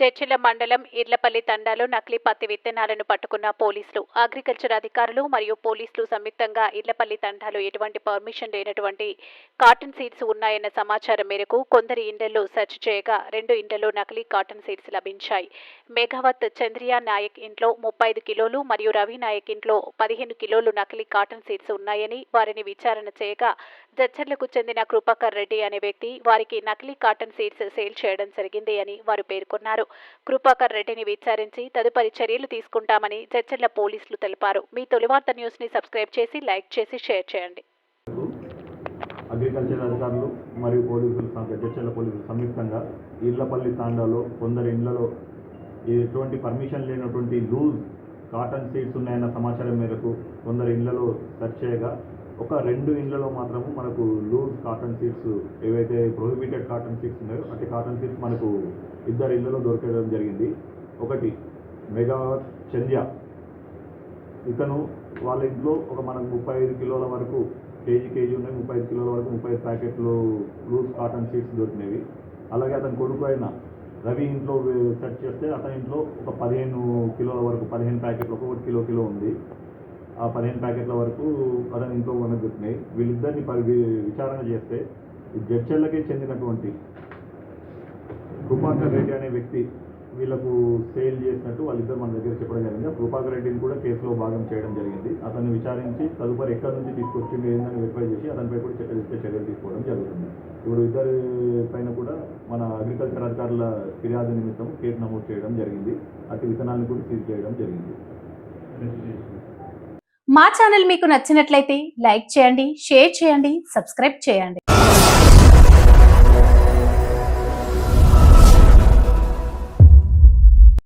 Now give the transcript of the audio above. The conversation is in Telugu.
జడ్చిల మండలం ఇర్లపల్లి తండాలో నకిలీ పత్తి విత్తనాలను పట్టుకున్న పోలీసులు. అగ్రికల్చర్ అధికారులు మరియు పోలీసులు సంయుక్తంగా ఇర్లపల్లి తండాలో ఎటువంటి పర్మిషన్ లేనటువంటి కాటన్ సీడ్స్ ఉన్నాయన్న సమాచారం మేరకు కొందరి ఇండ్లలో సెర్చ్ చేయగా రెండు ఇండ్లలో నకిలీ కాటన్ సీడ్స్ లభించాయి. మేఘవత్ చంద్రియా నాయక్ ఇంట్లో ముప్పై ఐదు కిలోలు మరియు రవి నాయక్ ఇంట్లో పదిహేను కిలోలు నకిలీ కాటన్ సీడ్స్ ఉన్నాయని వారిని విచారణ చేయగా జడ్చర్లకు చెందిన కృపాకర్ రెడ్డి అనే వ్యక్తి వారికి నకిలీ కాటన్ సీడ్స్ సేల్ చేయడం జరిగింది అని వారు పేర్కొన్నారు. కృపాకర్ రెడ్డిని విచారించి తదుపరి చర్యలు తీసుకుంటామని జడ్చర్ల పోలీసులు తెలిపారు. మీ తొలివార్త న్యూస్ని సబ్స్క్రైబ్ చేసి లైక్ చేసి షేర్ చేయండి. అగ్రికల్చర్ అధికారులు మరియు పోలీసులు చర్చల పోలీసులు సంయుక్తంగా ఇళ్ళపల్లి తాండాలో కొందరు ఇళ్ళలో ఎటువంటి పర్మిషన్ లేనటువంటి లూజ్ కాటన్ సీడ్స్ ఉన్నాయన్న సమాచారం మేరకు కొందరు ఇళ్ళలో సెర్చ్ చేయగా ఒక రెండు ఇండ్లలో మాత్రము మనకు లూజ్ కాటన్ సీడ్స్ ఏవైతే ప్రొహిబిటెడ్ కాటన్ సీడ్స్ ఉన్నాయో అట్టి కాటన్ సీడ్స్ మనకు ఇద్దరు ఇళ్ళలో దొరకడం జరిగింది. ఒకటి మెగా చంద్య. ఇతను వాళ్ళ ఇంట్లో ఒక మనకు ముప్పై ఐదు కిలోల వరకు కేజీ కేజీ ఉన్నాయి ముప్పై ఐదు కిలోల వరకు ముప్పై ఐదు ప్యాకెట్లు లూజ్ కాటన్ సీడ్స్ దొరికినవి. అలాగే అతని కొడుకు అయిన రవి ఇంట్లో సెర్చ్ చేస్తే అతని ఇంట్లో ఒక పదిహేను కిలోల వరకు పదిహేను ప్యాకెట్లు ఒక్కొక్కటి కిలో కిలో ఉంది. ఆ పదిహేను ప్యాకెట్ల వరకు పదని ఇంట్లో మనకు వీళ్ళిద్దరిని పరి విచారణ చేస్తే జడ్చర్లకే చెందినటువంటి కృపాకర్ రెడ్డి అనే వ్యక్తి వీళ్ళకు సేల్ చేసినట్టు వాళ్ళిద్దరు మన దగ్గర చెప్పడం జరిగింది. కృపాకర్ రెడ్డిని కూడా కేసులో భాగం చేయడం జరిగింది. అతన్ని విచారించి తదుపరి ఎక్కడి నుంచి తీసుకొచ్చింది ఏందని వెరిఫై చేసి అతనిపై కూడా చట్టరీత్యా చర్యలు తీసుకోవడం జరుగుతుంది. ఇప్పుడు ఇద్దరి పైన కూడా మన అగ్రికల్చర్ అధికారుల ఫిర్యాదు నిమిత్తం కేసు నమోదు చేయడం జరిగింది. అటు విత్తనాలను కూడా సీజ్ చేయడం జరిగింది. మా ఛానల్ మీకు నచ్చినట్లయితే లైక్ చేయండి షేర్ చేయండి సబ్స్క్రైబ్ చేయండి.